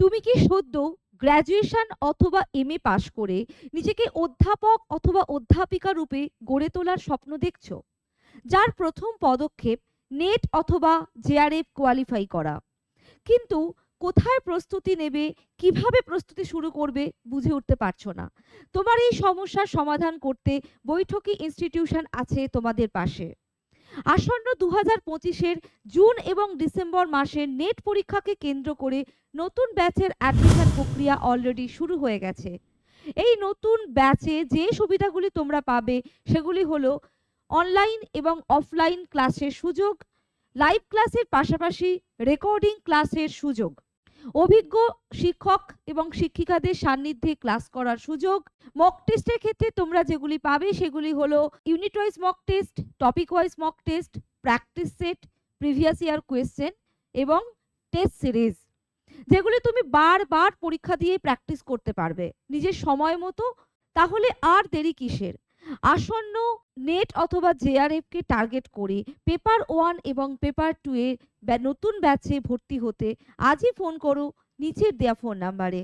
তুমি কি সদ্য গ্র্যাজুয়েশন অথবা এম এ পাশ করে নিজেকে অধ্যাপক অথবা অধ্যাপিকা রূপে গড়ে তোলার স্বপ্ন দেখছ? যার প্রথম পদক্ষেপ নেট অথবা জেআরএফ কোয়ালিফাই করা। কিন্তু কোথায় প্রস্তুতি নেবে, কীভাবে প্রস্তুতি শুরু করবে বুঝে উঠতে পারছ না। তোমার এই সমস্যার সমাধান করতে বৈঠকি ইনস্টিটিউশন আছে তোমাদের পাশে। আসন্ন দু হাজার পঁচিশের জুন এবং ডিসেম্বর মাসের নেট পরীক্ষাকে কেন্দ্র করে নতুন ব্যাচের অ্যাডমিশন প্রক্রিয়া অলরেডি শুরু হয়ে গেছে। এই নতুন ব্যাচে যে সুবিধাগুলি তোমরা পাবে সেগুলি হলো অনলাইন এবং অফলাইন ক্লাসের সুযোগ, লাইভ ক্লাসের পাশাপাশি রেকর্ডিং ক্লাসের সুযোগ। অভিজ্ঞ শিক্ষক এবং শিক্ষিকাদের সান্নিধ্যে ক্লাস করার সুযোগ। মক টেস্টের ক্ষেত্রে তোমরা যেগুলি পাবে সেগুলি হলো unit wise mock test topic wise mock test practice set previous year question এবং টেস্ট সিরিজ যেগুলি তুমি বারবার পরীক্ষা দিয়ে প্র্যাকটিস করতে পারবে। নিজের সময় মতো। তাহলে আর দেরি কিসের? আসন্ন নেট অথবা জেআরএফ কে টার্গেট করে পেপার ওয়ান এবং পেপার টু এ নতুন ব্যাচে ভর্তি হতে আজই ফোন করো নিচের দেওয়া ফোন নাম্বারে।